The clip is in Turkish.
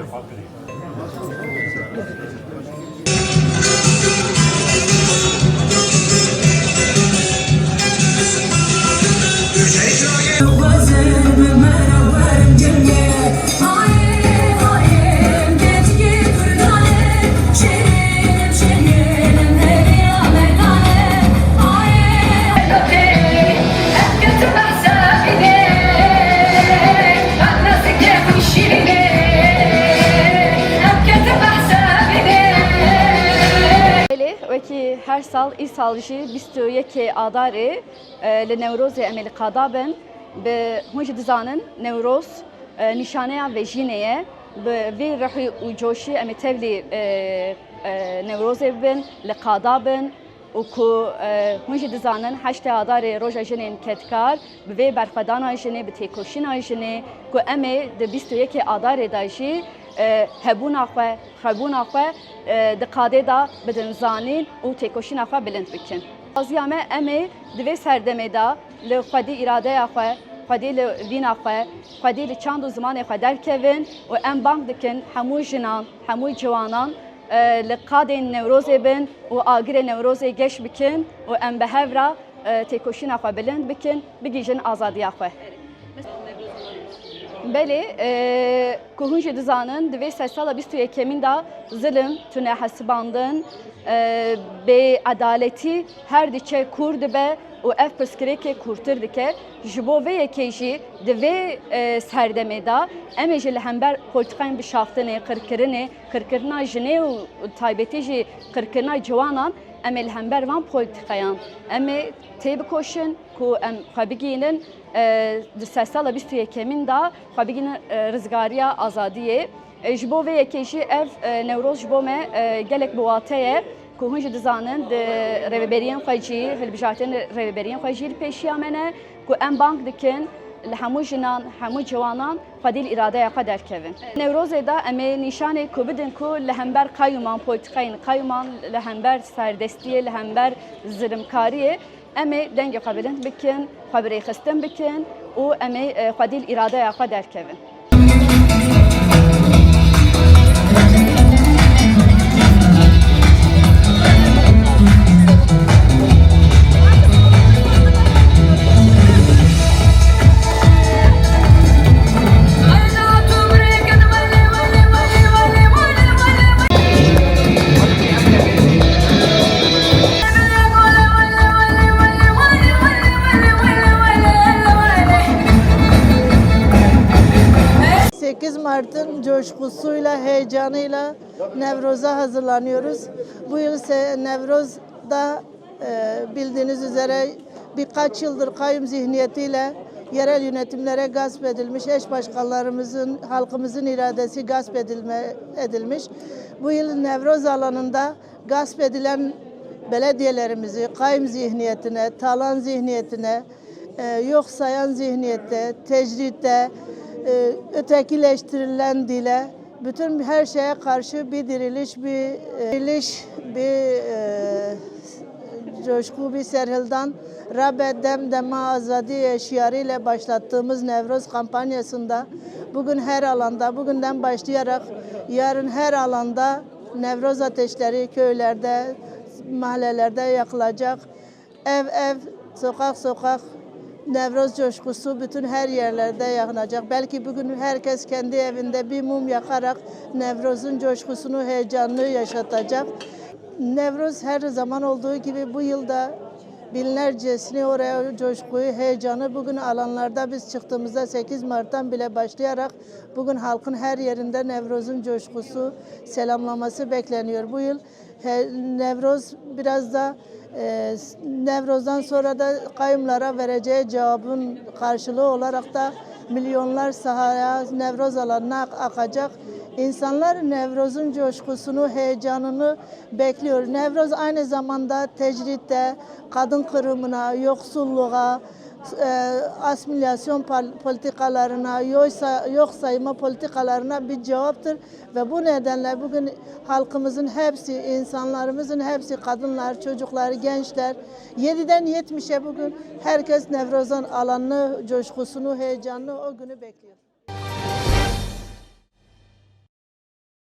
Türkiye farklı değil. Bazen هر سال ای سال جی بیست و یک آداره لنوروز امل قادابن به هنج دزانن نوروز نشانه و جینه به وی رحی و جوشی امی تبلی نوروز بن لقادابن و کو هنج دزانن هشت آدار روژا جنین کتکار به وی برفدان جنه به تیکوشین جنه کو امی ده ee, hebûna xwe xebûna xwe ee, di qadê de bidin zanîn û têkoşîna xwe bilind bikin aziya me em ê di vê serdemê de li xwedî îradeya xwe xwedî li vîna xwe xwedî li çand û zimanê xwe derkevin û em bang dikin hemû jinan hemû ciwanan ee, li qadên Newrozê bin û agirê Newrozê geş bikin û em bi hevra têkoşîna xwe bilind bikin bigîjin azadiya xwe. بله کهونج دزانن دوی سال بیست و یکمین دا ظلم تونه حسباندن به عدالتی هر دیچه کورد به و اف پسکره که کورتر دکه جبو و یکیجی دوی سردمه دا امی جل همبر پولتقاین بشافتنه کرکرنه کرکرنا جنه و تایبتی جی کرکرنا جوانان em ê li hember van polîtîkayan em ê tê bikoşin ku em xwe bigînin e, di sersala bîst û yekemîn da xwe bigînin e, rizgariya azadiyê. E, ji bo vê yekê jî ev Newroz ji bo me gelek bi watê ye ku hûn jî dizanin di rêveberiyên xwe jî hilbijartinên rêveberiyên li pêşiya me ku em bang dikin li hemû jinan hemû ciwanan xwedî li îradeya xwe derkevin. Newrozê da em ê nîşanê ku bidin ku li hember qayûman polîtikayên qayûman li hember serdestiyê li hember zilimkariyê em ê dengê xwe bilind bikin, xwe 8 Mart'ın coşkusuyla, heyecanıyla Nevroz'a hazırlanıyoruz. Bu yıl ise Nevroz'da e, bildiğiniz üzere birkaç yıldır kayyum zihniyetiyle yerel yönetimlere gasp edilmiş, eş başkanlarımızın, halkımızın iradesi gasp edilme, edilmiş. Bu yıl Nevroz alanında gasp edilen belediyelerimizi kayyum zihniyetine, talan zihniyetine, e, yok sayan zihniyette, tecritte, e, ötekileştirilen dile, bütün her şeye karşı bir diriliş, bir e, diriliş, bir e, coşku, bir serhildan Rabbe dem dema azadi şiarıyla başlattığımız Nevroz kampanyasında bugün her alanda, bugünden başlayarak yarın her alanda Nevroz ateşleri köylerde, mahallelerde yakılacak. Ev ev, sokak sokak Nevroz coşkusu bütün her yerlerde yanacak. Belki bugün herkes kendi evinde bir mum yakarak Nevroz'un coşkusunu, heyecanını yaşatacak. Nevroz her zaman olduğu gibi bu yılda binlercesini oraya coşkuyu, heyecanı bugün alanlarda biz çıktığımızda 8 Mart'tan bile başlayarak bugün halkın her yerinde Nevroz'un coşkusu, selamlaması bekleniyor. Bu yıl Nevroz biraz da e, Nevroz'dan sonra da kayımlara vereceği cevabın karşılığı olarak da milyonlar sahaya Nevroz alanına ak- akacak. İnsanlar Nevroz'un coşkusunu, heyecanını bekliyor. Nevroz aynı zamanda tecritte, kadın kırımına, yoksulluğa, e, asimilasyon pol- politikalarına, yok sayma politikalarına bir cevaptır. Ve bu nedenle bugün halkımızın hepsi, insanlarımızın hepsi, kadınlar, çocuklar, gençler, 7'den 70'e bugün herkes Nevroz'un alanını, coşkusunu, heyecanını o günü bekliyor.